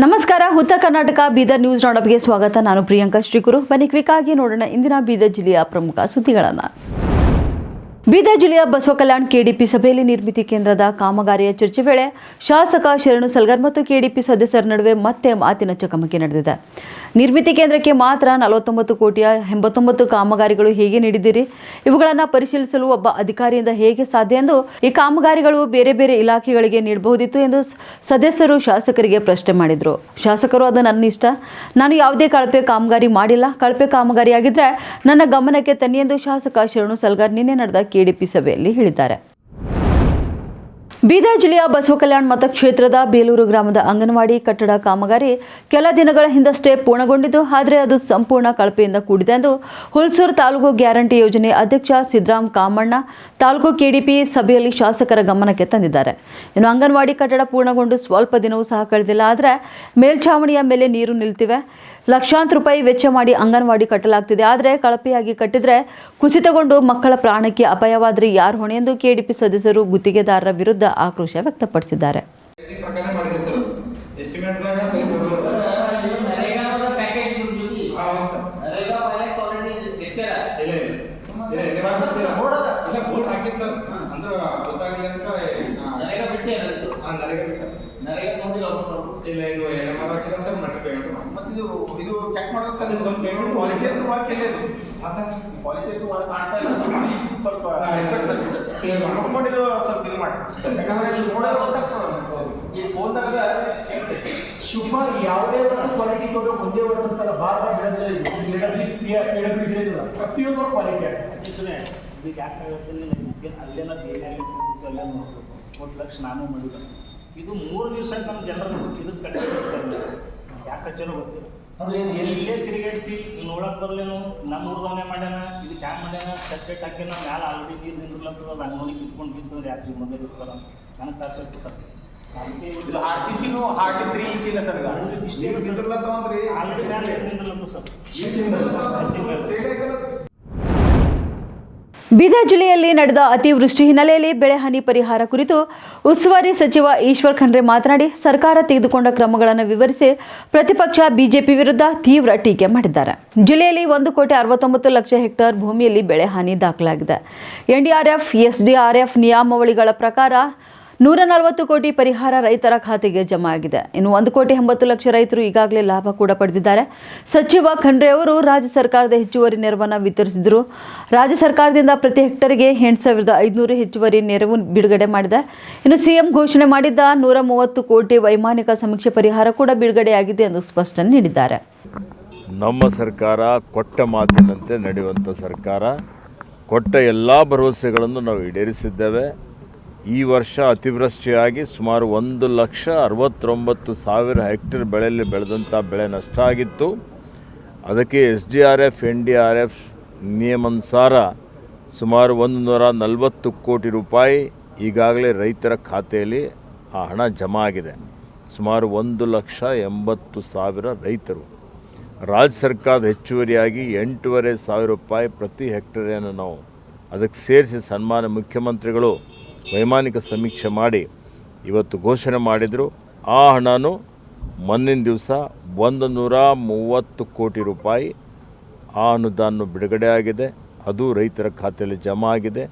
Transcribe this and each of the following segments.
ನಮಸ್ಕಾರ ಉತ್ತರ ಕರ್ನಾಟಕ ಬೀದರ್ ನ್ಯೂಸ್ ರಾಡಪ್ಗೆ ಸ್ವಾಗತ. ನಾನು ಪ್ರಿಯಾಂಕಾ ಶ್ರೀಗುರು. ಬನ್ನಿ ಕ್ವಿಕ್ ಆಗಿ ನೋಡೋಣ ಇಂದಿನ ಬೀದರ್ ಜಿಲ್ಲೆಯ ಪ್ರಮುಖ ಸುದ್ದಿಗಳನ್ನು. ಬೀದರ್ ಜಿಲ್ಲೆಯ ಬಸವ ಕಲ್ಯಾಣ್ ಕೆಡಿಪಿ ಸಭೆಯಲ್ಲಿ ನಿರ್ಮಿತಿ ಕೇಂದ್ರದ ಕಾಮಗಾರಿಯ ಚರ್ಚೆ ವೇಳೆ ಶಾಸಕ ಶರಣು ಸಲ್ಗರ್ ಮತ್ತು ಕೆಡಿಪಿ ಸದಸ್ಯರ ನಡುವೆ ಮತ್ತೆ ಮಾತಿನ ಚಕಮಕಿ ನಡೆದಿದೆ. ನಿರ್ಮಿತಿ ಕೇಂದ್ರಕ್ಕೆ ಮಾತ್ರ ನಲವತ್ತೊಂಬತ್ತು ಕೋಟಿಯ ಎಂಬತ್ತೊಂಬತ್ತು ಕಾಮಗಾರಿಗಳು ಹೇಗೆ ನೀಡಿದ್ದೀರಿ ಇವುಗಳನ್ನು ಪರಿಶೀಲಿಸಲು ಒಬ್ಬ ಅಧಿಕಾರಿಯಿಂದ ಹೇಗೆ ಸಾಧ್ಯ ಎಂದು ಈ ಕಾಮಗಾರಿಗಳು ಬೇರೆ ಬೇರೆ ಇಲಾಖೆಗಳಿಗೆ ನೀಡಬಹುದಿತ್ತು ಎಂದು ಸದಸ್ಯರು ಶಾಸಕರಿಗೆ ಪ್ರಶ್ನೆ ಮಾಡಿದರು. ಶಾಸಕರು ಅದು ನನ್ನ ಇಷ್ಟ ನಾನು ಯಾವುದೇ ಕಳಪೆ ಕಾಮಗಾರಿ ಮಾಡಿಲ್ಲ. ಕಳಪೆ ಕಾಮಗಾರಿಯಾಗಿದ್ದರೆ ನನ್ನ ಗಮನಕ್ಕೆ ತನ್ನಿ ಎಂದು ಶಾಸಕ ಶರಣು ಸಲ್ಗಾರ್ ನಿನ್ನೆ ನಡೆದ ಕೆಡಿಪಿ ಸಭೆಯಲ್ಲಿ ಹೇಳಿದ್ದಾರೆ. ಬೀದರ್ ಜಿಲ್ಲೆಯ ಬಸವ ಕಲ್ಯಾಣ್ ಮತಕ್ಷೇತ್ರದ ಬೇಲೂರು ಗ್ರಾಮದ ಅಂಗನವಾಡಿ ಕಟ್ಟಡ ಕಾಮಗಾರಿ ಕೆಲ ದಿನಗಳ ಹಿಂದಷ್ಟೇ ಪೂರ್ಣಗೊಂಡಿದ್ದು, ಆದರೆ ಅದು ಸಂಪೂರ್ಣ ಕಳಪೆಯಿಂದ ಕೂಡಿದೆ ಎಂದು ಹುಲ್ಸೂರು ತಾಲೂಕು ಗ್ಯಾರಂಟಿ ಯೋಜನೆ ಅಧ್ಯಕ್ಷ ಸಿದ್ದರಾಮ್ ಕಾಮಣ್ಣ ತಾಲೂಕು ಕೆಡಿಪಿ ಸಭೆಯಲ್ಲಿ ಶಾಸಕರ ಗಮನಕ್ಕೆ ತಂದಿದ್ದಾರೆ. ಇನ್ನು ಅಂಗನವಾಡಿ ಕಟ್ಟಡ ಪೂರ್ಣಗೊಂಡು ಸ್ವಲ್ಪ ದಿನವೂ ಸಹ ಕಳೆದಿಲ್ಲ, ಆದರೆ ಮೇಲ್ಛಾವಣಿಯ ಮೇಲೆ ನೀರು ನಿಲ್ತಿವೆ. ಲಕ್ಷಾಂತರ ರೂಪಾಯಿ ವೆಚ್ಚ ಮಾಡಿ ಅಂಗನವಾಡಿ ಕಟ್ಟಲಾಗ್ತಿದೆ. ಆದರೆ ಕಳಪೆಯಾಗಿ ಕಟ್ಟಿದ್ರೆ ಕುಸಿತಗೊಂಡು ಮಕ್ಕಳ ಪ್ರಾಣಕ್ಕೆ ಅಪಾಯವಾದರೆ ಯಾರು ಹೊಣೆ ಎಂದು ಕೆಡಿಪಿ ಸದಸ್ಯರು ಗುತ್ತಿಗೆದಾರರ ವಿರುದ್ಧ ಆಕ್ರೋಶ ವ್ಯಕ್ತಪಡಿಸಿದ್ದಾರೆ ಈ ಪ್ರಕಾರ ಮಾಡಿದೆ ಸರ್ ಎಸ್ಟಿಮೇಟ್ದಾಗ ಸರಿ ಕೊಡೋದು ಸರ್ ನರೇಗಾದ ಪ್ಯಾಕೇಜ್ ಬಿಡ್ಬಿಟ್ಟು ಹಾ, ಹೌದು ಸರ್ ನರೇಗಾ ಫೈನಾನ್ಸ್ ಆಲ್ರೆಡಿ ಎತ್ತಾರ ಇಲ್ಲ ಇಲ್ಲ ಇಲ್ಲ ಇಲ್ಲ ಬರ್ತಿಲ್ಲ. ಇಲ್ಲ ಬೋರ್ಡ್ ಹಾಕಿ ಸರ್ ಅಂದ್ರೆ ಗೊತ್ತಾಗಲಿ ಅಂತ ಹಾ, ನರೇಗಾ ಬಿಟ್ಟೆ ಅನ್ನೋದು ಹಾ, ನನಗೆ ಬಿಟ್ಟ. ನರೇಗಾ ನೋಡಿಲ್ಲ ಅವ್ರು ಇಲ್ಲ ಇನ್ನು ಏನು ಮಾಡಾಕಿಲ್ಲ ಸರ್ ಮತ್ತೆ ಪೇಮೆಂಟ್ ಮಾಡಿ ಮತ್ತೆ ಇದು ಇದು ಚೆಕ್ ಮಾಡೋಕೆ ಅದು ಸ್ವಲ್ಪ payment ಕ್ವಾಲಿಟಿ ಅಂತ ವಾಕ್ಯ ಇದೆ ಇದು. ಹಾ ಸರ್ ಕ್ವಾಲಿಟಿ ಅಂತ ಒಳಗೆ ಕಾಣ್ತಾ ಇಲ್ಲ ಪ್ಲೀಸ್ ಸ್ವಲ್ಪ ಹಾ, ಇರ್ಬೇಕು ಸ್ವಲ್ಪ ಇದು ಮಾಡಿ. ಯಾಕಂದ್ರೆ ಗೊತ್ತಾಗ್ತದೆ. ಈ ಫೋನ್ದಾಗ ಶಿವಕುಮಾರ್ ಯಾವುದೇ ಒಂದು ಕ್ವಾಲಿಟಿ ತಗೊಂಡು ಒಂದೇ ಒಂದಂತಲ್ಲ ಬಾರ್ ಬಾರ್ ಬೆಳೆದ್ರೆ ಪ್ರತಿಯೊಂದು ಕ್ವಾಲಿಟಿ ಇದಕ್ಕೆ ಯಾಕಾಗುತ್ತೆ ನನಗೆ ಅಲ್ಲೆಲ್ಲ ಬೇರೆ ಅಲ್ಲೇ ನೋಡ್ಬೇಕು. ಒಂದು ಲಕ್ಷ ನಾನು ಮಾಡಿಲ್ಲ ಇದು ಮೂರು ದಿವಸ ನಮ್ಮ ಜನರು ಇದು ಕಟ್ಟಿ ಯಾಕೆ ಹಚ್ಚಾರೋ ಗೊತ್ತಿಲ್ಲ. ಏನ್- ಇಲ್ಲೇ ತಿರುಗಾಡ್ತಿ? ನೋಡಕ್ ಬರ್ಲೇನು? ನಮ್ಮ ಊರ್ದವನೇ ಮಾಡ್ಯಾನ ಇದಕ್ಕೆ ಹ್ಯಾಂಗ ಮಾಡ್ಯಾನ ಸೆಪ್ರೇಟ್ ಹಾಕ್ಯಾನ ಮ್ಯಾಲ ಆಲ್ರೆಡಿ ನೀರು ನಿಂದ್ರಲತ್ತದ ಅದು ನೋಡಿ ಕಿತ್ಕೊಂಡು ತಿಂತಂದ್ರೆ ಯಾಕೆ ಜೀವನದಲ್ಲಿ ಇರ್ತಾರ? ನನಗೆ ಕಾಡ್ಸಕ್ಕೆ ಸರ್. ಇದು ಆರ್ ಸಿ ಸಿನು ಹಾರ್ಟಿ ತ್ರೀ ಇಂಚ್ ಇಲ್ಲ ಸರ್ ಇಷ್ಟೇ ಇಷ್ಟೇ ಅಂದ್ರೆ ಆಲ್ರೆಡಿ ಮ್ಯಾಲ ನಿಂದ್ರಲತ್ತ ಸರ್. ಬೀದರ್ ಜಿಲ್ಲೆಯಲ್ಲಿ ನಡೆದ ಅತಿವೃಷ್ಟಿ ಹಿನ್ನೆಲೆಯಲ್ಲಿ ಬೆಳೆ ಹಾನಿ ಪರಿಹಾರ ಕುರಿತು ಉಸ್ತುವಾರಿ ಸಚಿವ ಈಶ್ವರ್ ಖಂಡ್ರೆ ಮಾತನಾಡಿ, ಸರ್ಕಾರ ತೆಗೆದುಕೊಂಡ ಕ್ರಮಗಳನ್ನು ವಿವರಿಸಿ ಪ್ರತಿಪಕ್ಷ ಬಿಜೆಪಿ ವಿರುದ್ಧ ತೀವ್ರ ಟೀಕೆ ಮಾಡಿದ್ದಾರೆ. ಜಿಲ್ಲೆಯಲ್ಲಿ ಒಂದು ಕೋಟಿ ಅರವತ್ತೊಂಬತ್ತು ಲಕ್ಷ ಹೆಕ್ಟೇರ್ ಭೂಮಿಯಲ್ಲಿ ಬೆಳೆ ಹಾನಿ ದಾಖಲಾಗಿದೆ. ಎನ್ಡಿಆರ್ಎಫ್, ಎಸ್ಡಿಆರ್ಎಫ್ ನಿಯಮಾವಳಿಗಳ ಪ್ರಕಾರ ನೂರ ನಲವತ್ತು ಕೋಟಿ ಪರಿಹಾರ ರೈತರ ಖಾತೆಗೆ ಜಮಾ ಆಗಿದೆ. ಇನ್ನು ಒಂದು ಕೋಟಿ ಎಂಬತ್ತು ಲಕ್ಷ ರೈತರು ಈಗಾಗಲೇ ಲಾಭ ಕೂಡ ಪಡೆದಿದ್ದಾರೆ. ಸಚಿವ ಖಂಡ್ರೆ ಅವರು ರಾಜ್ಯ ಸರ್ಕಾರದ ಹೆಚ್ಚುವರಿ ನೆರವನ್ನು ವಿತರಿಸಿದರು. ರಾಜ್ಯ ಸರ್ಕಾರದಿಂದ ಪ್ರತಿ ಹೆಕ್ಟರ್ಗೆ ಎಂಟು ಸಾವಿರದ ಐದುನೂರು ಹೆಚ್ಚುವರಿ ನೆರವು ಬಿಡುಗಡೆ ಮಾಡಿದೆ. ಇನ್ನು ಸಿಎಂ ಘೋಷಣೆ ಮಾಡಿದ್ದ ನೂರ ಮೂವತ್ತು ಕೋಟಿ ವೈಮಾನಿಕ ಸಮೀಕ್ಷೆ ಪರಿಹಾರ ಕೂಡ ಬಿಡುಗಡೆಯಾಗಿದೆ ಎಂದು ಸ್ಪಷ್ಟನೆ ನೀಡಿದ್ದಾರೆ. ನಮ್ಮ ಸರ್ಕಾರ ಕೊಟ್ಟ ಮಾತಿನಂತೆ ನಡೆಯುವಂಥ ಸರ್ಕಾರ, ಕೊಟ್ಟ ಎಲ್ಲ ಭರವಸೆಗಳನ್ನು ನಾವು ಈಡೇರಿಸಿದ್ದೇವೆ. ಈ ವರ್ಷ ಅತಿವೃಷ್ಟಿಯಾಗಿ ಸುಮಾರು ಒಂದು ಲಕ್ಷ ಅರವತ್ತೊಂಬತ್ತು ಸಾವಿರ ಹೆಕ್ಟೇರ್ ಬೆಳೆಯಲ್ಲಿ ಬೆಳೆದಂಥ ಬೆಳೆ ನಷ್ಟ ಆಗಿತ್ತು. ಅದಕ್ಕೆ S D R F, N D R F ನಿಯಮಾನುಸಾರ ಸುಮಾರು ಒಂದು ನೂರ ನಲವತ್ತು ಕೋಟಿ ರೂಪಾಯಿ ಈಗಾಗಲೇ ರೈತರ ಖಾತೆಯಲ್ಲಿ ಆ ಹಣ ಜಮಾ ಆಗಿದೆ. ಸುಮಾರು ಒಂದು ಲಕ್ಷ ಎಂಬತ್ತು ಸಾವಿರ ರೈತರು. ರಾಜ್ಯ ಸರ್ಕಾರದ ಹೆಚ್ಚುವರಿಯಾಗಿ ಎಂಟೂವರೆ ಸಾವಿರ ರೂಪಾಯಿ ಪ್ರತಿ ಹೆಕ್ಟೇರಿಯನ್ನು ನಾವು ಅದಕ್ಕೆ ಸೇರಿಸಿ ಸನ್ಮಾನ ಮುಖ್ಯಮಂತ್ರಿಗಳು ವೈಮಾನಿಕ ಸಮೀಕ್ಷೆ ಮಾಡಿ ಇವತ್ತು ಘೋಷಣೆ ಮಾಡಿದರು. ಆ ಹಣನೂ ಮುಂದಿನ ದಿವಸ ಒಂದು ನೂರ ಮೂವತ್ತು ಕೋಟಿ ರೂಪಾಯಿ ಆ ಅನುದಾನ ಬಿಡುಗಡೆ ಆಗಿದೆ. ಅದು ರೈತರ ಖಾತೆಯಲ್ಲಿ ಜಮಾ ಆಗಿದೆ.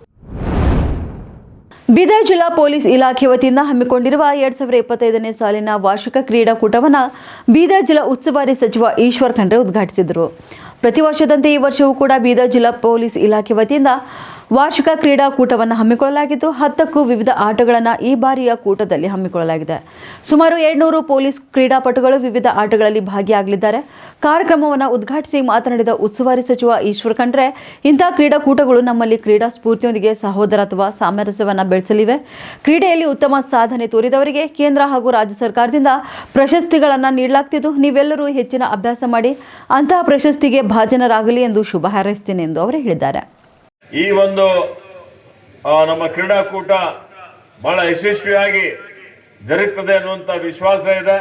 ಬೀದರ್ ಜಿಲ್ಲಾ ಪೊಲೀಸ್ ಇಲಾಖೆ ವತಿಯಿಂದ ಹಮ್ಮಿಕೊಂಡಿರುವ ಎರಡ್ ಸಾವಿರದ ಇಪ್ಪತ್ತೈದನೇ ಸಾಲಿನ ವಾರ್ಷಿಕ ಕ್ರೀಡಾಕೂಟವನ್ನು ಬೀದರ್ ಜಿಲ್ಲಾ ಉಸ್ತುವಾರಿ ಸಚಿವ ಈಶ್ವರ್ ಖಂಡ್ರೆ ಉದ್ಘಾಟಿಸಿದರು. ಪ್ರತಿ ವರ್ಷದಂತೆ ಈ ವರ್ಷವೂ ಕೂಡ ಬೀದರ್ ಜಿಲ್ಲಾ ಪೊಲೀಸ್ ಇಲಾಖೆ ವತಿಯಿಂದ ವಾರ್ಷಿಕ ಕ್ರೀಡಾಕೂಟವನ್ನು ಹಮ್ಮಿಕೊಳ್ಳಲಾಗಿದ್ದು, ಹತ್ತಕ್ಕೂ ವಿವಿಧ ಆಟಗಳನ್ನು ಈ ಬಾರಿಯ ಕೂಟದಲ್ಲಿ ಹಮ್ಮಿಕೊಳ್ಳಲಾಗಿದೆ. ಸುಮಾರು ಎರಡ್ನೂರು ಪೊಲೀಸ್ ಕ್ರೀಡಾಪಟುಗಳು ವಿವಿಧ ಆಟಗಳಲ್ಲಿ ಭಾಗಿಯಾಗಲಿದ್ದಾರೆ. ಕಾರ್ಯಕ್ರಮವನ್ನು ಉದ್ಘಾಟಿಸಿ ಮಾತನಾಡಿದ ಉಸ್ತುವಾರಿ ಸಚಿವ ಈಶ್ವರ್ ಖಂಡ್ರೆ ಇಂತಹ ಕ್ರೀಡಾಕೂಟಗಳು ನಮ್ಮಲ್ಲಿ ಕ್ರೀಡಾ ಸ್ಫೂರ್ತಿಯೊಂದಿಗೆ ಸಹೋದರತ್ವ ಸಾಮರಸ್ಯವನ್ನು ಬೆಳೆಸಲಿವೆ. ಕ್ರೀಡೆಯಲ್ಲಿ ಉತ್ತಮ ಸಾಧನೆ ತೋರಿದವರಿಗೆ ಕೇಂದ್ರ ಹಾಗೂ ರಾಜ್ಯ ಸರ್ಕಾರದಿಂದ ಪ್ರಶಸ್ತಿಗಳನ್ನು ನೀಡಲಾಗ್ತಿದ್ದು, ನೀವೆಲ್ಲರೂ ಹೆಚ್ಚಿನ ಅಭ್ಯಾಸ ಮಾಡಿ ಅಂತಹ ಪ್ರಶಸ್ತಿಗೆ ಭಾಜನರಾಗಲಿ ಎಂದು ಶುಭ ಹಾರೈಸುತ್ತೇನೆ ಎಂದು ಅವರು ಹೇಳಿದ್ದಾರೆ. ಈ ಒಂದು ನಮ್ಮ ಕ್ರೀಡಾಕೂಟ ಬಹಳ ಯಶಸ್ವಿಯಾಗಿ ಜರುಗ್ತದೆ ಅನ್ನುವಂಥ ವಿಶ್ವಾಸ ಇದೆ.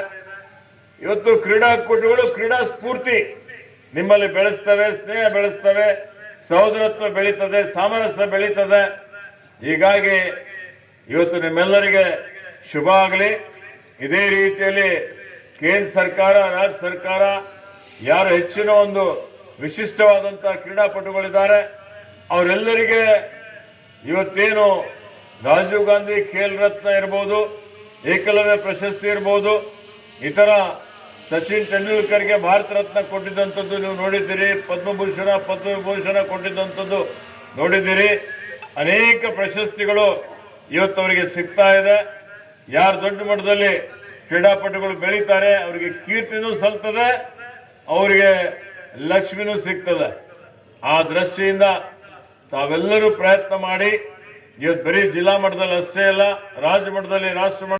ಇವತ್ತು ಕ್ರೀಡಾಕೂಟಗಳು ಕ್ರೀಡಾ ಸ್ಫೂರ್ತಿ ನಿಮ್ಮಲ್ಲಿ ಬೆಳೆಸ್ತವೆ, ಸ್ನೇಹ ಬೆಳೆಸ್ತವೆ, ಸಹೋದರತ್ವ ಬೆಳೀತದೆ, ಸಾಮರಸ್ಯ ಬೆಳೀತದೆ. ಹೀಗಾಗಿ ಇವತ್ತು ನಿಮ್ಮೆಲ್ಲರಿಗೆ ಶುಭ ಆಗಲಿ. ಇದೇ ರೀತಿಯಲ್ಲಿ ಕೇಂದ್ರ ಸರ್ಕಾರ, ರಾಜ್ಯ ಸರ್ಕಾರ ಯಾರು ಹೆಚ್ಚಿನ ಒಂದು ವಿಶಿಷ್ಟವಾದಂಥ ಕ್ರೀಡಾಪಟುಗಳಿದ್ದಾರೆ ಅವರೆಲ್ಲರಿಗೆ ಇವತ್ತೇನು ರಾಜೀವ್ ಗಾಂಧಿ ಖೇಲ್ ರತ್ನ ಇರ್ಬೋದು, ಏಕಲವ್ಯ ಪ್ರಶಸ್ತಿ ಇರ್ಬೋದು, ಇತರ ಸಚಿನ್ ತೆಂಡೂಲ್ಕರ್ಗೆ ಭಾರತ ರತ್ನ ಕೊಟ್ಟಿದ್ದಂಥದ್ದು ನೀವು ನೋಡಿದ್ದೀರಿ, ಪದ್ಮಭೂಷಣ, ಪದ್ಮವಿಭೂಷಣ ಕೊಟ್ಟಿದ್ದಂಥದ್ದು ನೋಡಿದ್ದೀರಿ. ಅನೇಕ ಪ್ರಶಸ್ತಿಗಳು ಇವತ್ತು ಅವರಿಗೆ ಸಿಗ್ತಾ ಇದೆ. ಯಾರು ದೊಡ್ಡ ಮಟ್ಟದಲ್ಲಿ ಕ್ರೀಡಾಪಟುಗಳು ಬೆಳೀತಾರೆ, ಅವರಿಗೆ ಕೀರ್ತಿನೂ ಸಲ್ತದೆ, ಅವರಿಗೆ ಲಕ್ಷ್ಮಿನೂ ಸಿಗ್ತದೆ. ಆ ದೃಷ್ಟಿಯಿಂದ ತಾವೆಲ್ಲರೂ ಪ್ರಯತ್ನ ಮಾಡಿ ಇವತ್ತು ಬರೀ ಜಿಲ್ಲಾ ಮಟ್ಟದಲ್ಲಿ ಅಷ್ಟೇ ಅಲ್ಲ ರಾಜ್ಯ ಮಟ್ಟದಲ್ಲಿ ರಾಷ್ಟ್ರ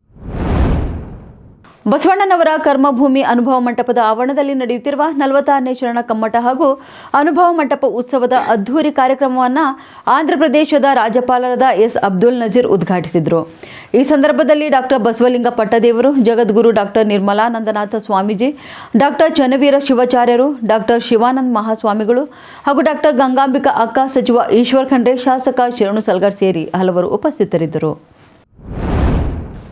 ಬಸವಣ್ಣನವರ ಕರ್ಮಭೂಮಿ ಅನುಭವ ಮಂಟಪದ ಆವರಣದಲ್ಲಿ ನಡೆಯುತ್ತಿರುವ ನಲವತ್ತಾರನೇ ಶರಣ ಕಮ್ಮಟ ಹಾಗೂ ಅನುಭವ ಮಂಟಪ ಉತ್ಸವದ ಅದ್ಧೂರಿ ಕಾರ್ಯಕ್ರಮವನ್ನು ಆಂಧ್ರಪ್ರದೇಶದ ರಾಜ್ಯಪಾಲರಾದ ಎಸ್ ಅಬ್ದುಲ್ ನಜೀರ್ ಉದ್ಘಾಟಿಸಿದರು. ಈ ಸಂದರ್ಭದಲ್ಲಿ doctor Basavalinga Pattadevaru, Jagadguru doctor Nirmalanandanatha Swamiji, doctor Channaveera ಶಿವಾಚಾರ್ಯರು, doctor Shivananda ಮಹಾಸ್ವಾಮಿಗಳು ಹಾಗೂ ಡಾಕ್ಟರ್ ಗಂಗಾಂಬಿಕಾ ಅಕ್ಕ ಸಚಿವ ಈಶ್ವರ್ ಖಂಡ್ರೆ, ಶಾಸಕ ಶರಣು ಸಲ್ಗರ್ ಸೇರಿ ಹಲವರು ಉಪಸ್ಥಿತರಿದ್ದರು.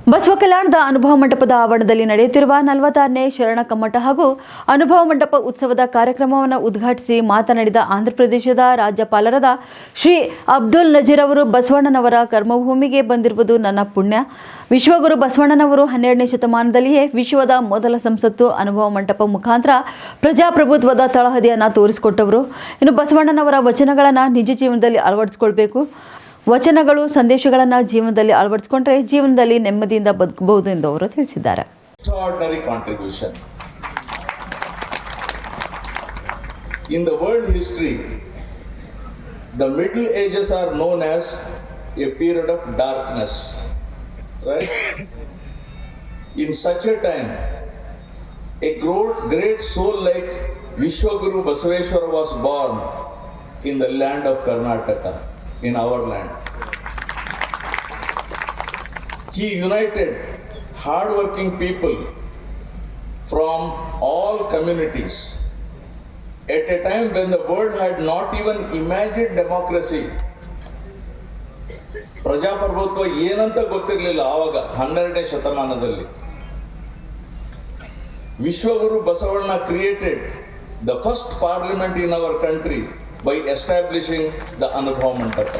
ಬಸವ ಕಲ್ಯಾಣದ ಅನುಭವ ಮಂಟಪದ ಆವರಣದಲ್ಲಿ ನಡೆಯುತ್ತಿರುವ ನಲವತ್ತಾರನೇ ಶರಣ ಕಮ್ಮಟ ಹಾಗೂ ಅನುಭವ ಮಂಟಪ ಉತ್ಸವದ ಕಾರ್ಯಕ್ರಮವನ್ನು ಉದ್ಘಾಟಿಸಿ ಮಾತನಾಡಿದ ಆಂಧ್ರಪ್ರದೇಶದ ರಾಜ್ಯಪಾಲರಾದ ಶ್ರೀ ಅಬ್ದುಲ್ ನಜೀರ್ ಅವರು, ಬಸವಣ್ಣನವರ ಕರ್ಮಭೂಮಿಗೆ ಬಂದಿರುವುದು ನನ್ನ ಪುಣ್ಯ. ವಿಶ್ವಗುರು ಬಸವಣ್ಣನವರು ಹನ್ನೆರಡನೇ ಶತಮಾನದಲ್ಲಿಯೇ ವಿಶ್ವದ ಮೊದಲ ಸಂಸತ್ತು ಅನುಭವ ಮಂಟಪ ಮುಖಾಂತರ ಪ್ರಜಾಪ್ರಭುತ್ವದ ತಳಹದಿಯನ್ನು ತೋರಿಸಿಕೊಟ್ಟವರು. ಇನ್ನು ಬಸವಣ್ಣನವರ ವಚನಗಳನ್ನು ನಿಜ ಜೀವನದಲ್ಲಿ ಅಳವಡಿಸಿಕೊಳ್ಬೇಕು. ವಚನಗಳು ಸಂದೇಶಗಳನ್ನು ಜೀವನದಲ್ಲಿ ಅಳವಡಿಸಿಕೊಂಡ್ರೆ ಜೀವನದಲ್ಲಿ ನೆಮ್ಮದಿಯಿಂದ ಬದುಕಬಹುದು ಎಂದು ಅವರು ತಿಳಿಸಿದ್ದಾರೆ ಇನ್ history, the Middle Ages are known as a period of darkness, right? In such a time, a gro- great soul like Vishwaguru Basaveshwara was born in the land of Karnataka, in our land. He united hardworking people from all communities at a time when the world had not even imagined democracy. ಪ್ರಜಾಪ್ರಭುತ್ವ ಏನಂತ ಗೊತ್ತಿರಲಿಲ್ಲ ಆವಾಗ ಹನ್ನೆರಡನೇ ಶತಮಾನದಲ್ಲಿ ವಿಶ್ವಗುರು Basavanna created the first parliament in our country by establishing the Anubhava Mantapa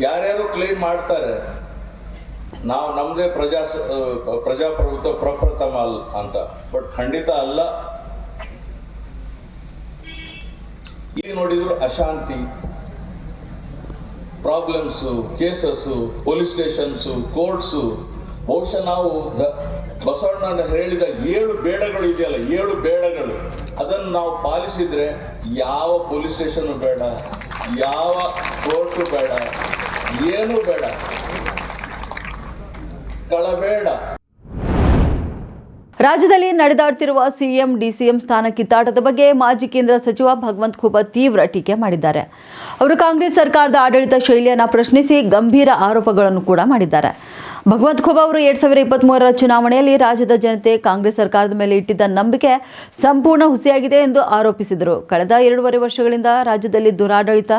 ಯಾರ್ಯಾರು claim ಮಾಡ್ತಾರೆ, ನಾವು ನಮ್ದೇ ಪ್ರಜಾ ಪ್ರಜಾಪ್ರಭುತ್ವ ಪ್ರಪ್ರಥಮ ಅಲ್ ಅಂತ. ಬಟ್ ಖಂಡಿತ ಅಲ್ಲ. ಇಲ್ಲಿ ನೋಡಿದ್ರು? ಅಶಾಂತಿ problems cases police stations courts ಬಹುಶಃ ನಾವು ದ- ಬಸವಣ್ಣ ಹೇಳಿದ ಏಳು ಬೇಡಗಳು ಇದೆಯಲ್ಲ, ಏಳು ಬೇಡಗಳು. ಅದನ್ನು ನಾವು ಪಾಲಿಸಿದ್ರೆ ಯಾವ ಪೊಲೀಸ್ ಸ್ಟೇಷನ್ ಬೇಡ, ಯಾವ ಕೋರ್ಟು ಬೇಡ, ಏನು ಬೇಡ. ಕಳಬೇಡ. ರಾಜ್ಯದಲ್ಲಿ ನಡೆದಾಡ್ತಿರುವ ಸಿಎಂ, ಡಿಸಿಎಂ ಸ್ಥಾನ ಕಿತ್ತಾಟದ ಬಗ್ಗೆ ಮಾಜಿ ಕೇಂದ್ರ ಸಚಿವ ಭಗವಂತ್ ಖೂಬಾ ತೀವ್ರ ಟೀಕೆ ಮಾಡಿದ್ದಾರೆ. ಅವರು ಕಾಂಗ್ರೆಸ್ ಸರ್ಕಾರದ ಆಡಳಿತ ಶೈಲಿಯನ್ನು ಪ್ರಶ್ನಿಸಿ ಗಂಭೀರ ಆರೋಪಗಳನ್ನು ಕೂಡ ಮಾಡಿದ್ದಾರೆ. ಭಗವಂತ್ ಖೋಬಾ ಅವರು ಎರಡ್ ಸಾವಿರದ ಇಪ್ಪತ್ಮೂರರ ಚುನಾವಣೆಯಲ್ಲಿ ರಾಜ್ಯದ ಜನತೆ ಕಾಂಗ್ರೆಸ್ ಸರ್ಕಾರದ ಮೇಲೆ ಇಟ್ಟಿದ್ದ ನಂಬಿಕೆ ಸಂಪೂರ್ಣ ಹುಸಿಯಾಗಿದೆ ಎಂದು ಆರೋಪಿಸಿದರು. ಕಳೆದ ಎರಡೂವರೆ ವರ್ಷಗಳಿಂದ ರಾಜ್ಯದಲ್ಲಿ ದುರಾಡಳಿತ,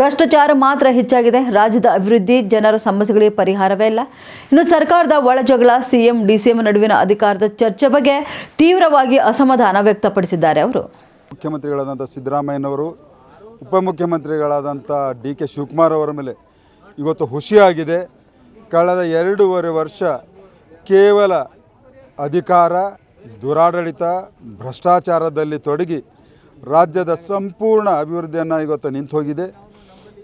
ಭ್ರಷ್ಟಾಚಾರ ಮಾತ್ರ ಹೆಚ್ಚಾಗಿದೆ. ರಾಜ್ಯದ ಅಭಿವೃದ್ಧಿ, ಜನರ ಸಮಸ್ಯೆಗಳಿಗೆ ಪರಿಹಾರವೇ ಇಲ್ಲ. ಇನ್ನು ಸರ್ಕಾರದ ಒಳಜಗಳ ಸಿಎಂ, ಡಿಸಿಎಂ ನಡುವಿನ ಅಧಿಕಾರದ ಚರ್ಚೆ ಬಗ್ಗೆ ತೀವ್ರವಾಗಿ ಅಸಮಾಧಾನ ವ್ಯಕ್ತಪಡಿಸಿದ್ದಾರೆ ಅವರು. ಮುಖ್ಯಮಂತ್ರಿಗಳಾದಂಥ ಸಿದ್ದರಾಮಯ್ಯನವರು ಉಪಮುಖ್ಯಮಂತ್ರಿಗಳಾದಂಥ ಡಿ ಕೆ ಶಿವಕುಮಾರ್ ಅವರ ಮೇಲೆ ಇವತ್ತು ಖುಷಿಯಾಗಿದೆ ಕಳೆದ ಎರಡೂವರೆ ವರ್ಷ ಕೇವಲ ಅಧಿಕಾರ, ದುರಾಡಳಿತ, ಭ್ರಷ್ಟಾಚಾರದಲ್ಲಿ ತೊಡಗಿ ರಾಜ್ಯದ ಸಂಪೂರ್ಣ ಅಭಿವೃದ್ಧಿಯನ್ನು ಇವತ್ತು ನಿಂತು ಹೋಗಿದೆ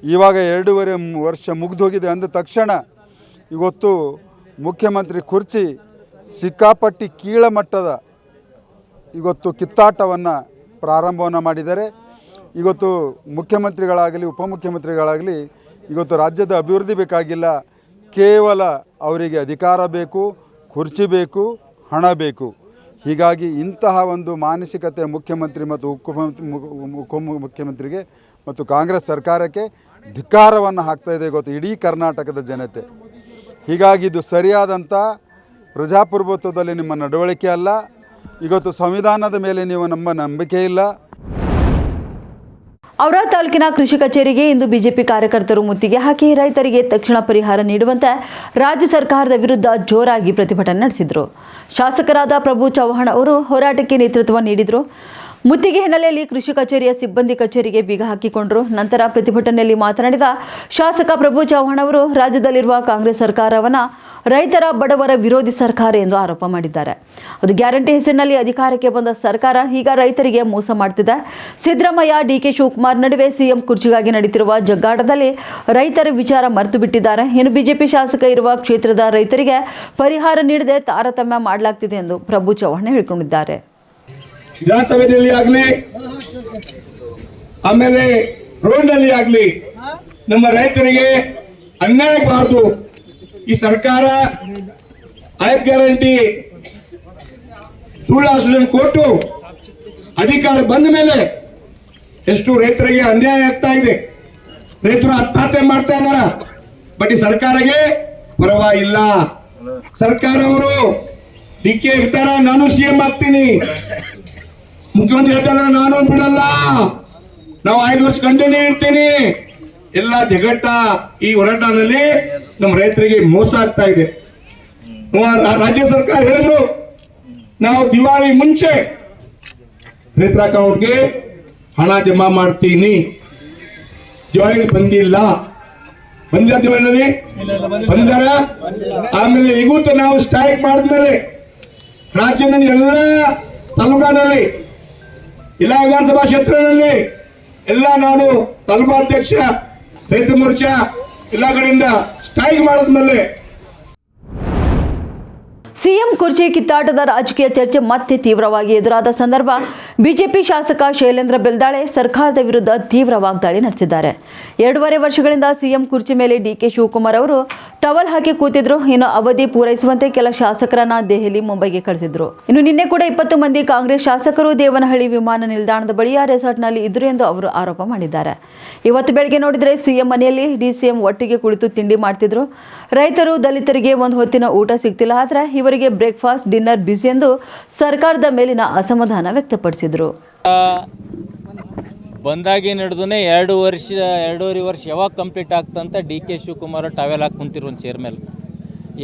ಇವಾಗ ಎರಡೂವರೆ ವರ್ಷ ಮುಗಿದೋಗಿದೆ ಅಂದ ತಕ್ಷಣ ಇವತ್ತು ಮುಖ್ಯಮಂತ್ರಿ ಕುರ್ಚಿ ಸಿಕ್ಕಾಪಟ್ಟಿ ಕೀಳಮಟ್ಟದ ಇವತ್ತು ಕಿತ್ತಾಟವನ್ನು ಪ್ರಾರಂಭವನ್ನು ಮಾಡಿದ್ದಾರೆ. ಇವತ್ತು ಮುಖ್ಯಮಂತ್ರಿಗಳಾಗಲಿ, ಉಪಮುಖ್ಯಮಂತ್ರಿಗಳಾಗಲಿ ಇವತ್ತು ರಾಜ್ಯದ ಅಭಿವೃದ್ಧಿ ಬೇಕಾಗಿಲ್ಲ. ಕೇವಲ ಅವರಿಗೆ ಅಧಿಕಾರ ಬೇಕು, ಕುರ್ಚಿ ಬೇಕು, ಹಣ ಬೇಕು. ಹೀಗಾಗಿ ಇಂತಹ ಒಂದು ಮಾನಸಿಕತೆ ಮುಖ್ಯಮಂತ್ರಿ ಮತ್ತು ಉಪಮುಖ್ಯಮಂತ್ರಿಗೆ ಉಪ ಮುಖ್ಯಮಂತ್ರಿಗೆ ಮತ್ತು ಕಾಂಗ್ರೆಸ್ ಸರ್ಕಾರಕ್ಕೆ ಧಿಕ್ಕಾರವನ್ನು ಹಾಕ್ತಾ ಇದೆ ಇವತ್ತು ಇಡೀ ಕರ್ನಾಟಕದ ಜನತೆ. ಹೀಗಾಗಿ ಇದು ಸರಿಯಾದಂಥ ಪ್ರಜಾಪ್ರಭುತ್ವದಲ್ಲಿ ನಿಮ್ಮ ನಡವಳಿಕೆ ಅಲ್ಲ. ಇವತ್ತು ಸಂವಿಧಾನದ ಮೇಲೆ ನೀವು ನಮ್ಮ ನಂಬಿಕೆ ಇಲ್ಲ. ಔರಾ ತಾಲೂಕಿನ ಕೃಷಿ ಕಚೇರಿಗೆ ಇಂದು ಬಿಜೆಪಿ ಕಾರ್ಯಕರ್ತರು ಮುತ್ತಿಗೆ ಹಾಕಿ ರೈತರಿಗೆ ತಕ್ಷಣ ಪರಿಹಾರ ನೀಡುವಂತೆ ರಾಜ್ಯ ಸರ್ಕಾರದ ವಿರುದ್ಧ ಜೋರಾಗಿ ಪ್ರತಿಭಟನೆ ನಡೆಸಿದರು. ಶಾಸಕರಾದ ಪ್ರಭು ಚೌಹಾಣ್ ಅವರು ಹೋರಾಟಕ್ಕೆ ನೇತೃತ್ವ ನೀಡಿದರು. ಮುತ್ತಿಗೆ ಹಿನ್ನೆಲೆಯಲ್ಲಿ ಕೃಷಿ ಕಚೇರಿಯ ಸಿಬ್ಬಂದಿ ಕಚೇರಿಗೆ ಬೀಗ ಹಾಕಿಕೊಂಡರು. ನಂತರ ಪ್ರತಿಭಟನೆಯಲ್ಲಿ ಮಾತನಾಡಿದ ಶಾಸಕ ಪ್ರಭು ಚೌಹಾಣ್ ಅವರು, ರಾಜ್ಯದಲ್ಲಿರುವ ಕಾಂಗ್ರೆಸ್ ಸರ್ಕಾರವನ್ನ ರೈತರ ಬಡವರ ವಿರೋಧಿ ಸರ್ಕಾರ ಎಂದು ಆರೋಪ ಮಾಡಿದ್ದಾರೆ. ಅದು ಗ್ಯಾರಂಟಿ ಹೆಸರಿನಲ್ಲಿ ಅಧಿಕಾರಕ್ಕೆ ಬಂದ ಸರ್ಕಾರ ಈಗ ರೈತರಿಗೆ ಮೋಸ ಮಾಡ್ತಿದೆ. ಸಿದ್ದರಾಮಯ್ಯ ಡಿಕೆ ಶಿವಕುಮಾರ್ ನಡುವೆ ಸಿಎಂ ಕುರ್ಚಿಗಾಗಿ ನಡೆಯುತ್ತಿರುವ ಜಗ್ಗಾಟದಲ್ಲಿ ರೈತರ ವಿಚಾರ ಮರೆತು ಬಿಟ್ಟಿದ್ದಾರೆ. ಇನ್ನು ಬಿಜೆಪಿ ಶಾಸಕ ಇರುವ ಕ್ಷೇತ್ರದ ರೈತರಿಗೆ ಪರಿಹಾರ ನೀಡದೆ ತಾರತಮ್ಯ ಮಾಡಲಾಗ್ತಿದೆ ಎಂದು ಪ್ರಭು ಚೌಹಾಣ್ ಹೇಳಿಕೊಂಡಿದ್ದಾರೆ. ವಿಧಾನಸಭೆಯಲ್ಲಿ ಆಗಲಿ, ಆಮೇಲೆ ರೋಡ್ನಲ್ಲಿ ಆಗಲಿ, ನಮ್ಮ ರೈತರಿಗೆ ಅನ್ಯಾಯ ಆಗಬಾರ್ದು. ಈ ಸರ್ಕಾರ ಆಯತ್ ಗ್ಯಾರಂಟಿ ಸುಳ್ಳು ಆಶ್ವಾಸನೆ ಕೊಟ್ಟು ಅಧಿಕಾರ ಬಂದ ಮೇಲೆ ಎಷ್ಟು ರೈತರಿಗೆ ಅನ್ಯಾಯ ಆಗ್ತಾ ಇದೆ. ರೈತರು ಆತ್ಮಹತ್ಯೆ ಮಾಡ್ತಾ ಇದಾರ ಬಟ್ ಈ ಸರ್ಕಾರಕ್ಕೆ ಪರವಾಗಿಲ್ಲ. ಸರ್ಕಾರ ಅವರು ಡಿ ಕೆ ಇರ್ತಾರ ನಾನು ಸಿ ಎಂ ಆಗ್ತೀನಿ. ಮುಖ್ಯಮಂತ್ರಿ ಹೇಳ್ತಾ ಇದಾರೆ, ನಾನು ಬಿಡಲ್ಲ. ನಾವು ಐದು ವರ್ಷ ಕಂಟಿನ್ಯೂ ಇರ್ತೀನಿ. ಎಲ್ಲ ಜಗಟ್ಟ ಈ ಹೋರಾಟದಲ್ಲಿ ನಮ್ಮ ರೈತರಿಗೆ ಮೋಸ ಆಗ್ತಾ ಇದೆ. ರಾಜ್ಯ ಸರ್ಕಾರ ಹೇಳಿದ್ರು, ನಾವು ದಿವಾಳಿ ಮುಂಚೆ ರೈತರ ಅಕೌಂಟ್ಗೆ ಹಣ ಜಮಾ ಮಾಡ್ತೀನಿ. ದಿವಾಳಿಗೆ ಬಂದಿಲ್ಲ. ಬಂದಿಲ್ಲ ದಿವಾಳಿನಲ್ಲಿ ಬಂದಿದ್ದಾರ? ಆಮೇಲೆ ಈಗೂ ನಾವು ಸ್ಟ್ರೈಕ್ ಮಾಡಿದ್ಮೇಲೆ ರಾಜ್ಯದಲ್ಲಿ ಎಲ್ಲ ತಾಲೂಕಾನಲ್ಲಿ ಎಲ್ಲ ವಿಧಾನಸಭಾ ಕ್ಷೇತ್ರದಲ್ಲಿ ಎಲ್ಲ ನಾನು ತಾಲೂಕು ಅಧ್ಯಕ್ಷ ರೈತ ಮೋರ್ಚಾ ಎಲ್ಲ ಕಡೆಯಿಂದ ಸ್ಟ್ರೈಕ್ ಮಾಡಿದ್ಮೇಲೆ ಸಿಎಂ ಕುರ್ಚಿ ಕಿತ್ತಾಟದ ರಾಜಕೀಯ ಚರ್ಚೆ ಮತ್ತೆ ತೀವ್ರವಾಗಿ ಎದುರಾದ ಸಂದರ್ಭ ಬಿಜೆಪಿ ಶಾಸಕ ಶೈಲೇಂದ್ರ ಬೆಲ್ದಾಳೆ ಸರ್ಕಾರದ ವಿರುದ್ಧ ತೀವ್ರ ವಾಗ್ದಾಳಿ ನಡೆಸಿದ್ದಾರೆ. ಎರಡೂವರೆ ವರ್ಷಗಳಿಂದ ಸಿಎಂ ಕುರ್ಚಿ ಮೇಲೆ ಡಿಕೆ ಶಿವಕುಮಾರ್ ಅವರು ಟವಲ್ ಹಾಕಿ ಕೂತಿದ್ರು. ಇನ್ನು ಅವಧಿ ಪೂರೈಸುವಂತೆ ಕೆಲ ಶಾಸಕರನ್ನ ದೆಹಲಿ, ಮುಂಬೈಗೆ ಕಳಿಸಿದ್ರು ಇನ್ನು ನಿನ್ನೆ ಕೂಡ ಇಪ್ಪತ್ತು ಮಂದಿ ಕಾಂಗ್ರೆಸ್ ಶಾಸಕರು ದೇವನಹಳ್ಳಿ ವಿಮಾನ ನಿಲ್ದಾಣದ ಬಳಿಯ ರೆಸಾರ್ಟ್ನಲ್ಲಿ ಇದ್ರು ಎಂದು ಅವರು ಆರೋಪ ಮಾಡಿದ್ದಾರೆ. ಇವತ್ತು ಬೆಳಗ್ಗೆ ನೋಡಿದ್ರೆ ಸಿಎಂ ಮನೆಯಲ್ಲಿ ಡಿಸಿಎಂ ಒಟ್ಟಿಗೆ ಕುಳಿತು ತಿಂಡಿ ಮಾಡ್ತಿದ್ರು. ರೈತರು ದಲಿತರಿಗೆ ಒಂದು ಹೊತ್ತಿನ ಊಟ ಸಿಗ್ತಿಲ್ಲ, ಆದ್ರೆ ಇವರಿಗೆ ಬ್ರೇಕ್ಫಾಸ್ಟ್, ಡಿನ್ನರ್ ಬಿಸಿ ಎಂದು ಸರ್ಕಾರದ ಮೇಲಿನ ಅಸಮಾಧಾನ ವ್ಯಕ್ತಪಡಿಸಿದ್ರು. ಬಂದಾಗಿ ನಡೆದೇ ಎರಡು ವರ್ಷ, ಎರಡೂವರೆ ವರ್ಷ ಯಾವಾಗ ಕಂಪ್ಲೀಟ್ ಆಗ್ತಂತ ಡಿ ಕೆ ಶಿವಕುಮಾರ್ ಟವೆಲ್ ಹಾಕಿ ಕುಂತಿರು ಒಂದು ಚೇರ್ ಮೇಲೆ.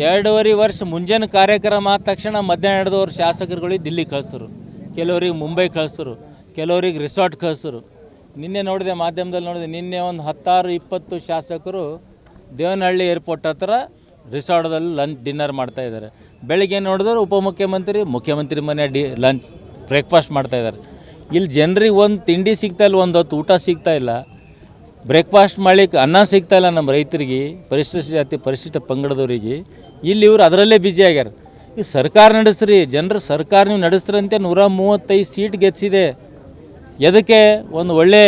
ಎರಡೂವರೆ ವರ್ಷ ಮುಂಜಾನೆ ಕಾರ್ಯಕ್ರಮ ಆದ ತಕ್ಷಣ ಮಧ್ಯಾಹ್ನ ನಡೆದವ್ರು ಶಾಸಕರುಗಳಿಗೆ ದಿಲ್ಲಿ ಕಳಿಸ್ರು, ಕೆಲವರಿಗೆ ಮುಂಬೈ ಕಳಿಸ್ರು, ಕೆಲವರಿಗೆ ರಿಸಾರ್ಟ್ ಕಳಿಸ್ರು. ನಿನ್ನೆ ನೋಡಿದೆ ಮಾಧ್ಯಮದಲ್ಲಿ ನೋಡಿದೆ, ನಿನ್ನೆ ಒಂದು ಹತ್ತಾರು, ಇಪ್ಪತ್ತು ಶಾಸಕರು ದೇವನಹಳ್ಳಿ ಏರ್ಪೋರ್ಟ್ ಹತ್ರ ರಿಸಾರ್ಟ್ದಲ್ಲಿ ಲಂಚ್ ಡಿನ್ನರ್ ಮಾಡ್ತಾ ಇದ್ದಾರೆ. ಬೆಳಿಗ್ಗೆ ನೋಡಿದ್ರೆ ಉಪಮುಖ್ಯಮಂತ್ರಿ, ಮುಖ್ಯಮಂತ್ರಿ ಮನೆ ಡಿ ಲಂಚ್ ಬ್ರೇಕ್ಫಾಸ್ಟ್ ಮಾಡ್ತಾ ಇದ್ದಾರೆ. ಇಲ್ಲಿ ಜನರಿಗೆ ಒಂದು ತಿಂಡಿ ಸಿಗ್ತಾ ಇಲ್ಲ, ಒಂದು ಹೊತ್ತು ಊಟ ಸಿಗ್ತಾ ಇಲ್ಲ. ಬ್ರೇಕ್ಫಾಸ್ಟ್ ಮಾಡ್ಲಿಕ್ಕೆ ಅನ್ನ ಸಿಗ್ತಾ ಇಲ್ಲ ನಮ್ಮ ರೈತರಿಗೆ, ಪರಿಶಿಷ್ಟ ಜಾತಿ, ಪರಿಶಿಷ್ಟ ಪಂಗಡದವರಿಗೆ. ಇಲ್ಲಿ ಇವರು ಅದರಲ್ಲೇ ಬ್ಯುಸಿ ಆಗ್ಯಾರ. ಈ ಸರ್ಕಾರ ನಡೆಸ್ರಿ, ಜನರ ಸರ್ಕಾರ ನೀವು ನಡೆಸ್ರಂತೆ ನೂರ ಮೂವತ್ತೈದು ಸೀಟ್ ಗೆದ್ಸಿದೆ. ಎದಕ್ಕೆ ಒಂದು ಒಳ್ಳೆ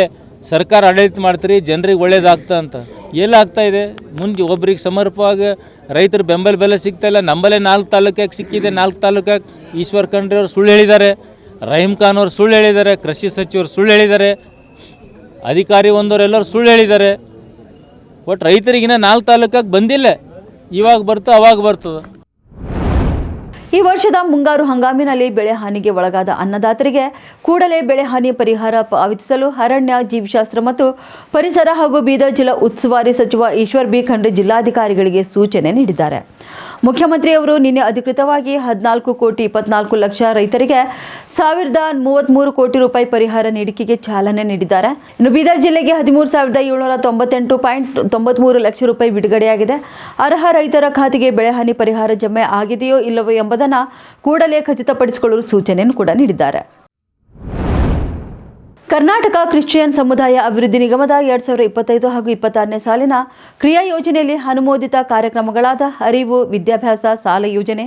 ಸರ್ಕಾರ ಆಡಳಿತ ಮಾಡ್ತೀರಿ, ಜನರಿಗೆ ಒಳ್ಳೇದಾಗ್ತಾ ಅಂತ. ಎಲ್ಲಾಗ್ತಾ ಇದೆ ಮುಂದೆ ಒಬ್ರಿಗೆ ಸಮರ್ಪವಾಗಿ ರೈತರ ಬೆಂಬಲ ಬೆಲೆ ಸಿಗ್ತಾ ಇಲ್ಲ. ನಂಬಲೇ ನಾಲ್ಕು ತಾಲೂಕಾಗ ಸಿಕ್ಕಿದೆ. ನಾಲ್ಕು ತಾಲೂಕಾಗೆ ಈಶ್ವರ್ ಖಂಡ್ರೆ ಅವರು ಸುಳ್ಳು ಹೇಳಿದ್ದಾರೆ. ರಹೀಮ್ ಖಾನ್ ಅವರು ಸುಳ್ಳು ಹೇಳಿದ್ದಾರೆ. ಕೃಷಿ ಸಚಿವರು ಸುಳ್ಳು ಹೇಳಿದ್ದಾರೆ. ಅಧಿಕಾರಿ ಒಂದವರೆಲ್ಲರೂ ಸುಳ್ಳು ಹೇಳಿದ್ದಾರೆ. ಒಟ್ಟು ರೈತರಿಗಿನ್ನ ನಾಲ್ಕು ತಾಲೂಕಾಗೆ ಬಂದಿಲ್ಲ. ಇವಾಗ ಬರ್ತು, ಅವಾಗ ಬರ್ತದೆ. ಈ ವರ್ಷದ ಮುಂಗಾರು ಹಂಗಾಮಿನಲ್ಲಿ ಬೆಳೆ ಹಾನಿಗೆ ಒಳಗಾದ ಅನ್ನದಾತರಿಗೆ ಕೂಡಲೇ ಬೆಳೆ ಹಾನಿ ಪರಿಹಾರ ಪಾವತಿಸಲು ಅರಣ್ಯ, ಜೀವಶಾಸ್ತ್ರ ಮತ್ತು ಪರಿಸರ ಹಾಗೂ ಬೀದರ್ ಜಿಲ್ಲಾ ಉಸ್ತುವಾರಿ ಸಚಿವ ಈಶ್ವರ್ ಬಿ ಖಂಡ್ರೆ ಜಿಲ್ಲಾಧಿಕಾರಿಗಳಿಗೆ ಸೂಚನೆ ನೀಡಿದ್ದಾರೆ. ಮುಖ್ಯಮಂತ್ರಿಯವರು ನಿನ್ನೆ ಅಧಿಕೃತವಾಗಿ ಹದಿನಾಲ್ಕು ಕೋಟಿ ಇಪ್ಪತ್ನಾಲ್ಕು ಲಕ್ಷ ರೈತರಿಗೆ ಸಾವಿರದ ಮೂವತ್ತ್ಮೂರು ಕೋಟಿ ರೂಪಾಯಿ ಪರಿಹಾರ ನೀಡಿಕೆಗೆ ಚಾಲನೆ ನೀಡಿದ್ದಾರೆ. ಇನ್ನು ಬೀದರ್ ಜಿಲ್ಲೆಗೆ ಹದಿಮೂರು ಸಾವಿರದ ಏಳ್ನೂರ ತೊಂಬತ್ತೆಂಟು ಪಾಯಿಂಟ್ ತೊಂಬತ್ಮೂರು ಲಕ್ಷ ರೂಪಾಯಿ ಬಿಡುಗಡೆಯಾಗಿದೆ. ಅರ್ಹ ರೈತರ ಖಾತೆಗೆ ಬೆಳೆಹಾನಿ ಪರಿಹಾರ ಜಮೆ ಆಗಿದೆಯೋ ಇಲ್ಲವೋ ಎಂಬುದನ್ನು ಕೂಡಲೇ ಖಚಿತಪಡಿಸಿಕೊಳ್ಳಲು ಸೂಚನೆಯನ್ನು ಕೂಡ ನೀಡಿದ್ದಾರೆ. ಕರ್ನಾಟಕ ಕ್ರಿಶ್ಚಿಯನ್ ಸಮುದಾಯ ಅಭಿವೃದ್ಧಿ ನಿಗಮದ ಎರಡ್ ಸಾವಿರದ ಇಪ್ಪತ್ತೈದು ಹಾಗೂ ಇಪ್ಪತ್ತಾರನೇ ಸಾಲಿನ ಕ್ರಿಯಾ ಯೋಜನೆಯಲ್ಲಿ ಅನುಮೋದಿತ ಕಾರ್ಯಕ್ರಮಗಳಾದ ಅರಿವು ವಿದ್ಯಾಭ್ಯಾಸ ಸಾಲ ಯೋಜನೆ,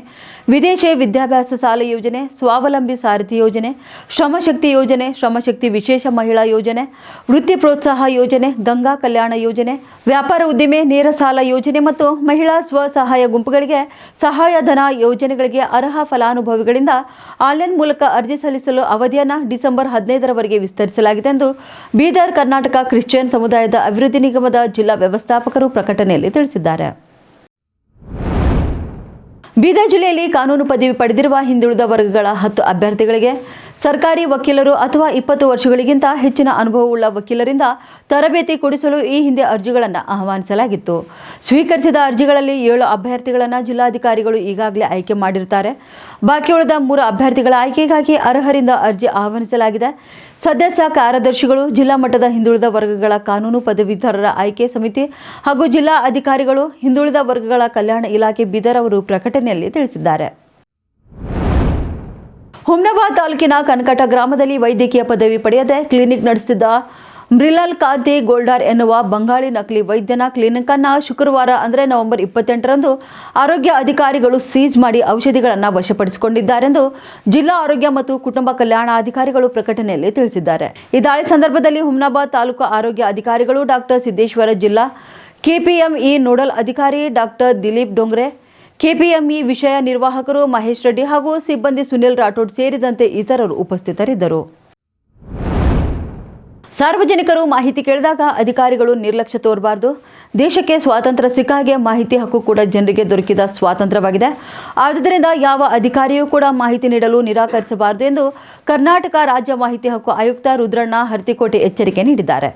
ವಿದೇಶಿ ವಿದ್ಯಾಭ್ಯಾಸ ಸಾಲ ಯೋಜನೆ, ಸ್ವಾವಲಂಬಿ ಸಾರಥಿ ಯೋಜನೆ, ಶ್ರಮಶಕ್ತಿ ಯೋಜನೆ, ಶ್ರಮಶಕ್ತಿ ವಿಶೇಷ ಮಹಿಳಾ ಯೋಜನೆ, ವೃತ್ತಿ ಪ್ರೋತ್ಸಾಹ ಯೋಜನೆ, ಗಂಗಾ ಕಲ್ಯಾಣ ಯೋಜನೆ, ವ್ಯಾಪಾರ ಉದ್ದಿಮೆ, ನೇರ ಸಾಲ ಯೋಜನೆ ಮತ್ತು ಮಹಿಳಾ ಸ್ವಸಹಾಯ ಗುಂಪುಗಳಿಗೆ ಸಹಾಯಧನ ಯೋಜನೆಗಳಿಗೆ ಅರ್ಹ ಫಲಾನುಭವಿಗಳಿಂದ ಆನ್ಲೈನ್ ಮೂಲಕ ಅರ್ಜಿ ಸಲ್ಲಿಸಲು ಅವಧಿಯನ್ನು ಡಿಸೆಂಬರ್ ಹದಿನೈದರವರೆಗೆ ವಿಸ್ತರಿಸಲಾಗಿದೆ ಎಂದು ಬೀದರ್ ಕರ್ನಾಟಕ ಕ್ರಿಶ್ಚಿಯನ್ ಸಮುದಾಯದ ಅಭಿವೃದ್ಧಿ ನಿಗಮದ ಜಿಲ್ಲಾ ವ್ಯವಸ್ಥಾಪಕರು ಪ್ರಕಟಣೆಯಲ್ಲಿ ತಿಳಿಸಿದ್ದಾರೆ. ಬೀದರ್ ಜಿಲ್ಲೆಯಲ್ಲಿ ಕಾನೂನು ಪದವಿ ಪಡೆದಿರುವ ಹಿಂದುಳಿದ ವರ್ಗಗಳ ಹತ್ತು ಅಭ್ಯರ್ಥಿಗಳಿಗೆ ಸರ್ಕಾರಿ ವಕೀಲರು ಅಥವಾ ಇಪ್ಪತ್ತು ವರ್ಷಗಳಿಗಿಂತ ಹೆಚ್ಚಿನ ಅನುಭವವುಳ್ಳ ವಕೀಲರಿಂದ ತರಬೇತಿ ಕೊಡಿಸಲು ಈ ಹಿಂದೆ ಅರ್ಜಿಗಳನ್ನು ಆಹ್ವಾನಿಸಲಾಗಿತ್ತು. ಸ್ವೀಕರಿಸಿದ ಅರ್ಜಿಗಳಲ್ಲಿ ಏಳು ಅಭ್ಯರ್ಥಿಗಳನ್ನು ಜಿಲ್ಲಾಧಿಕಾರಿಗಳು ಈಗಾಗಲೇ ಆಯ್ಕೆ ಮಾಡಿರುತ್ತಾರೆ ಬಾಕಿ ಉಳಿದ ಮೂರು ಅಭ್ಯರ್ಥಿಗಳ ಆಯ್ಕೆಗಾಗಿ ಅರ್ಹರಿಂದ ಅರ್ಜಿ ಆಹ್ವಾನಿಸಲಾಗಿದೆ. ಸದಸ್ಯ ಕಾರ್ಯದರ್ಶಿಗಳು, ಜಿಲ್ಲಾ ಮಟ್ಟದ ಹಿಂದುಳಿದ ವರ್ಗಗಳ ಕಾನೂನು ಪದವೀಧರರ ಆಯ್ಕೆ ಸಮಿತಿ ಹಾಗೂ ಜಿಲ್ಲಾ ಅಧಿಕಾರಿಗಳು, ಹಿಂದುಳಿದ ವರ್ಗಗಳ ಕಲ್ಯಾಣ ಇಲಾಖೆ ಬೀದರ್ ಅವರು ಪ್ರಕಟಣೆಯಲ್ಲಿ ತಿಳಿಸಿದ್ದಾರೆ. ಹುಮ್ನಾಬಾದ್ ತಾಲೂಕಿನ ಕನಕಟ ಗ್ರಾಮದಲ್ಲಿ ವೈದ್ಯಕೀಯ ಪದವಿ ಪಡೆಯದೆ ಕ್ಲಿನಿಕ್ ನಡೆಸುತ್ತಿದ್ದ ಮೃಲಾಲ್ ಕಾಂತಿ ಗೋಲ್ಡಾರ್ ಎನ್ನುವ ಬಂಗಾಳಿ ನಕಲಿ ವೈದ್ಯನ ಕ್ಲಿನಿಕ್ ಅನ್ನ ಶುಕ್ರವಾರ, ಅಂದರೆ ನವೆಂಬರ್ ಇಪ್ಪತ್ತೆಂಟರಂದು, ಆರೋಗ್ಯ ಅಧಿಕಾರಿಗಳು ಸೀಜ್ ಮಾಡಿ ಔಷಧಿಗಳನ್ನು ವಶಪಡಿಸಿಕೊಂಡಿದ್ದಾರೆಂದು ಜಿಲ್ಲಾ ಆರೋಗ್ಯ ಮತ್ತು ಕುಟುಂಬ ಕಲ್ಯಾಣ ಅಧಿಕಾರಿಗಳು ಪ್ರಕಟಣೆಯಲ್ಲಿ ತಿಳಿಸಿದ್ದಾರೆ. ಈ ದಾಳಿ ಸಂದರ್ಭದಲ್ಲಿ ಹುಮ್ನಾಬಾದ್ ತಾಲೂಕು ಆರೋಗ್ಯ ಅಧಿಕಾರಿಗಳು ಡಾಕ್ಟರ್ ಸಿದ್ದೇಶ್ವರ ಜಿಲ್ಲಾ ಕೆಪಿಎಂಇ ನೋಡಲ್ ಅಧಿಕಾರಿ ಡಾಕ್ಟರ್ ದಿಲೀಪ್ ಡೊಂಗ್ರೆ, ಕೆಪಿಎಂಇ ವಿಷಯ ನಿರ್ವಾಹಕರು ಮಹೇಶ್ ರೆಡ್ಡಿ ಹಾಗೂ ಸಿಬ್ಬಂದಿ ಸುನಿಲ್ ರಾಠೋಡ್ ಸೇರಿದಂತೆ ಇತರರು ಉಪಸ್ಥಿತರಿದ್ದರು. ಸಾರ್ವಜನಿಕರು ಮಾಹಿತಿ ಕೇಳಿದಾಗ ಅಧಿಕಾರಿಗಳು ನಿರ್ಲಕ್ಷ್ಯ ತೋರಬಾರದು. ದೇಶಕ್ಕೆ ಸ್ವಾತಂತ್ರ್ಯ ಸಿಕ್ಕ ಹಾಗೆ ಮಾಹಿತಿ ಹಕ್ಕು ಕೂಡ ಜನರಿಗೆ ದೊರಕಿದ ಸ್ವಾತಂತ್ರ್ಯವಾಗಿದೆ. ಆದುದರಿಂದ ಯಾವ ಅಧಿಕಾರಿಯೂ ಕೂಡ ಮಾಹಿತಿ ನೀಡಲು ನಿರಾಕರಿಸಬಾರದು ಎಂದು ಕರ್ನಾಟಕ ರಾಜ್ಯ ಮಾಹಿತಿ ಹಕ್ಕು ಆಯುಕ್ತ ರುದ್ರಣ್ಣ ಹರ್ತಿಕೋಟೆ ಎಚ್ಚರಿಕೆ ನೀಡಿದ್ದಾರೆ.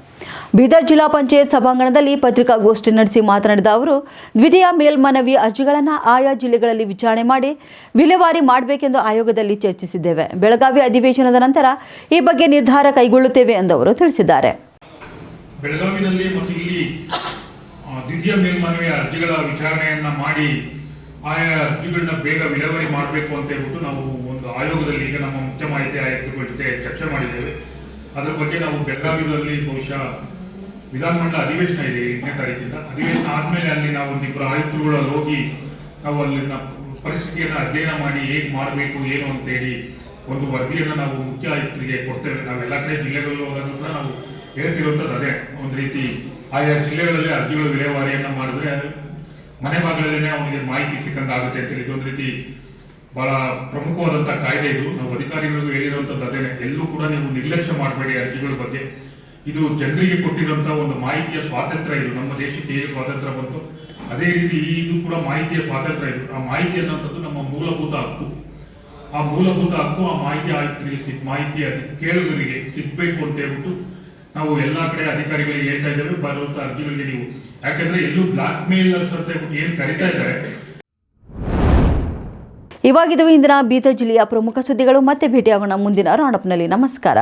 ಬೀದರ್ ಜಿಲ್ಲಾ ಪಂಚಾಯತ್ ಸಭಾಂಗಣದಲ್ಲಿ ಪತ್ರಿಕಾಗೋಷ್ಠಿ ನಡೆಸಿ ಮಾತನಾಡಿದ ಅವರು, ದ್ವಿತೀಯ ಮೇಲ್ಮನವಿ ಅರ್ಜಿಗಳನ್ನು ಆಯಾ ಜಿಲ್ಲೆಗಳಲ್ಲಿ ವಿಚಾರಣೆ ಮಾಡಿ ವಿಲೇವಾರಿ ಮಾಡಬೇಕೆಂದು ಆಯೋಗದಲ್ಲಿ ಚರ್ಚಿಸಿದ್ದೇವೆ. ಬೆಳಗಾವಿ ಅಧಿವೇಶನದ ನಂತರ ಈ ಬಗ್ಗೆ ನಿರ್ಧಾರ ಕೈಗೊಳ್ಳುತ್ತೇವೆ ಎಂದು ಅವರು ತಿಳಿಸಿದ್ದಾರೆ. ಬೆಳಗಾವಿನಲ್ಲಿ ಮತ್ತು ಇಲ್ಲಿ ದ್ವಿತೀಯ ಮೇಲ್ಮನವಿಯ ಅರ್ಜಿಗಳ ವಿಚಾರಣೆಯನ್ನ ಮಾಡಿ ಆಯಾ ಅರ್ಜಿಗಳನ್ನ ಬೇಗ ವಿಲೇವಾರಿ ಮಾಡಬೇಕು ಅಂತ ಹೇಳ್ಬಿಟ್ಟು ನಾವು ಒಂದು ಆಯೋಗದಲ್ಲಿ ಈಗ ನಮ್ಮ ಮುಖ್ಯ ಮಾಹಿತಿ ಆಯುಕ್ತಗಳ ಜೊತೆ ಚರ್ಚೆ ಮಾಡಿದ್ದೇವೆ. ಅದರ ಬಗ್ಗೆ ನಾವು ಬೆಳಗಾವಿಯಲ್ಲಿ ಬಹುಶಃ ವಿಧಾನಮಂಡಲ ಅಧಿವೇಶನ ಇದೆ ಎಂಟನೇ ತಾರೀಕಿಂದ. ಅಧಿವೇಶನ ಆದ್ಮೇಲೆ ಅಲ್ಲಿ ನಾವು ಒಂದಿಬ್ಬರು ಆಯುಕ್ತರುಗಳಲ್ಲಿ ಹೋಗಿ ನಾವು ಅಲ್ಲಿನ ಪರಿಸ್ಥಿತಿಯನ್ನ ಅಧ್ಯಯನ ಮಾಡಿ ಹೇಗೆ ಮಾಡಬೇಕು, ಏನು ಅಂತ ಹೇಳಿ ಒಂದು ವರದಿಯನ್ನ ನಾವು ಮುಖ್ಯ ಆಯುಕ್ತರಿಗೆ ಕೊಡ್ತೇವೆ. ನಾವೆಲ್ಲ ಕಡೆ ಜಿಲ್ಲೆಗಳಲ್ಲೂ ಹೋದಾಗ ನಾವು ಹೇಳ್ತಿರುವಂತದ್ದು ಅದೇ. ಒಂದು ರೀತಿ ಆಯಾ ಜಿಲ್ಲೆಗಳಲ್ಲಿ ಅರ್ಜಿಗಳ ವಿಲೇವಾರಿಯನ್ನು ಮಾಡಿದ್ರೆ ಮನೆ ಬಾಗಿಲಲ್ಲೇ ಅವನಿಗೆ ಮಾಹಿತಿ ಸಿಕ್ಕಂತಾಗುತ್ತೆ ಅಂತ ಹೇಳಿ ಇದೊಂದು ರೀತಿ ಬಹಳ ಪ್ರಮುಖವಾದಂತಹ ಕಾಯ್ದೆ ಇದು. ನಾವು ಅಧಿಕಾರಿಗಳಿಗೂ ಹೇಳಿರುವಂತಹ ಅದೇನೆ. ಎಲ್ಲೂ ಕೂಡ ನೀವು ನಿರ್ಲಕ್ಷ್ಯ ಮಾಡಬೇಡಿ ಅರ್ಜಿಗಳ ಬಗ್ಗೆ. ಇದು ಜನರಿಗೆ ಕೊಟ್ಟಿರುವಂತಹ ಒಂದು ಮಾಹಿತಿಯ ಸ್ವಾತಂತ್ರ್ಯ ಇದು. ನಮ್ಮ ದೇಶಕ್ಕೆ ಹೇಗೆ ಸ್ವಾತಂತ್ರ್ಯ ಬಂತು? ಅದೇ ರೀತಿ ಇದು ಕೂಡ ಮಾಹಿತಿಯ ಸ್ವಾತಂತ್ರ್ಯ ಇದು. ಆ ಮಾಹಿತಿ ಅನ್ನುವಂಥದ್ದು ನಮ್ಮ ಮೂಲಭೂತ ಹಕ್ಕು. ಆ ಮೂಲಭೂತ ಹಕ್ಕು ಆ ಮಾಹಿತಿ ಆಯುಕ್ತರಿಗೆ ಸಿಗ್ ಮಾಹಿತಿ ಅದು ಕೇಳುಗರಿಗೆ ಸಿಗ್ಬೇಕು ಅಂತ ಹೇಳ್ಬಿಟ್ಟು ನಾವು ಎಲ್ಲಾ ಕಡೆ ಅಧಿಕಾರಿಗಳಿಗೆ ಹೇಳ್ತಾ ಇದ್ದೇವೆ, ಬರುವಂತ ಅರ್ಜಿಗಳಿಗೆ ನೀವು. ಯಾಕಂದ್ರೆ ಎಲ್ಲೂ ಬ್ಲಾಕ್ ಮೇಲ್ ಅಂತ ಹೇಳ್ಬಿಟ್ಟು ಏನ್ ಕರಿತಾ ಇದ್ದಾರೆ. ಇವಾಗಿದು ಇಂದಿನ ಬೀದರ್ ಜಿಲ್ಲೆಯ ಪ್ರಮುಖ ಸುದ್ದಿಗಳು ಮತ್ತೆ ಭೇಟಿಯಾಗೋಣ ಮುಂದಿನ ರಾಣಪ್ನಲ್ಲಿ ನಮಸ್ಕಾರ.